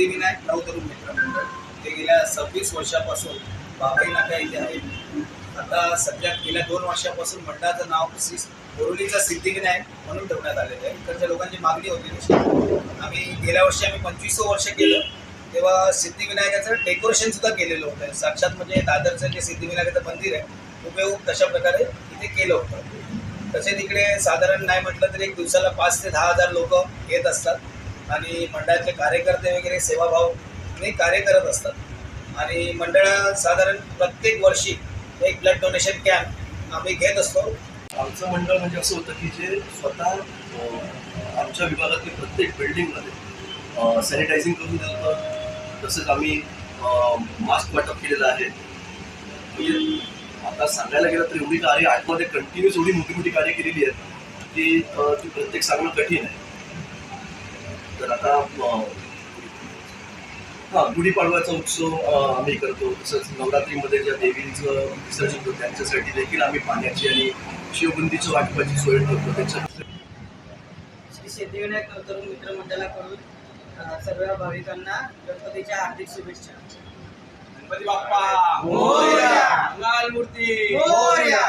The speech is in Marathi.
सिद्धिविनायक नवतरुण मित्र मंडळ ते गेल्या सव्वीस वर्षापासून बाबाई नाका इथे आहे आता सध्या गेल्या दोन वर्षापासून मंडळाचं नाव श्री बोरुलीचा सिद्धिविनायक म्हणून ठेवण्यात आलेलं आहे. इकडच्या लोकांची मागणी होती तशी. आम्ही गेल्या वर्षी आम्ही पंचवीस वर्ष केलं. तेव्हा सिद्धिविनायकाचं डेकोरेशन सुद्धा केलेलं होतं. साक्षात म्हणजे दादरचं जे सिद्धिविनायकाचं मंदिर आहे उपयोग तशा प्रकारे इथे केलं होतं. तसेच तिकडे साधारण नाही म्हटलं तरी एक दिवसाला पाच ते दहा हजार लोक येत असतात. आणि मंडळातले कार्यकर्ते वगैरे सेवाभाव हे कार्य करत असतात. आणि मंडळात साधारण प्रत्येक वर्षी एक ब्लड डोनेशन कॅम्प आम्ही घेत असतो. आमचं मंडळ म्हणजे असं होतं की जे स्वतः आमच्या विभागातील प्रत्येक बिल्डिंगमध्ये सॅनिटायझिंग करून देतं तसंच आम्ही मास्क वाटप केलेलं आहे. म्हणजे आता सांगायला गेलं तर एवढी कार्य आतमध्ये कंटिन्यूस एवढी मोठी मोठी कार्य केलेली आहेत की ती प्रत्येक सांगणं कठीण आहे. तर आता हा गुढीपाडवाचा उत्सव आम्ही करतो. तसंच नवरात्रीमध्ये ज्या देवींचं विसर्जन होतं त्यांच्यासाठी देखील आम्ही पाण्याची आणि शिवबंदीच्या वाटपाची सोय ठेवतो त्याच्या श्री सिद्धिविनायक तरुण मित्र मंडळाकडून अ, सर्व भाविकांना गणपतीच्या हार्दिक शुभेच्छा. गणपती बाप्पा! मोरया! मंगल मूर्ती! मोरया!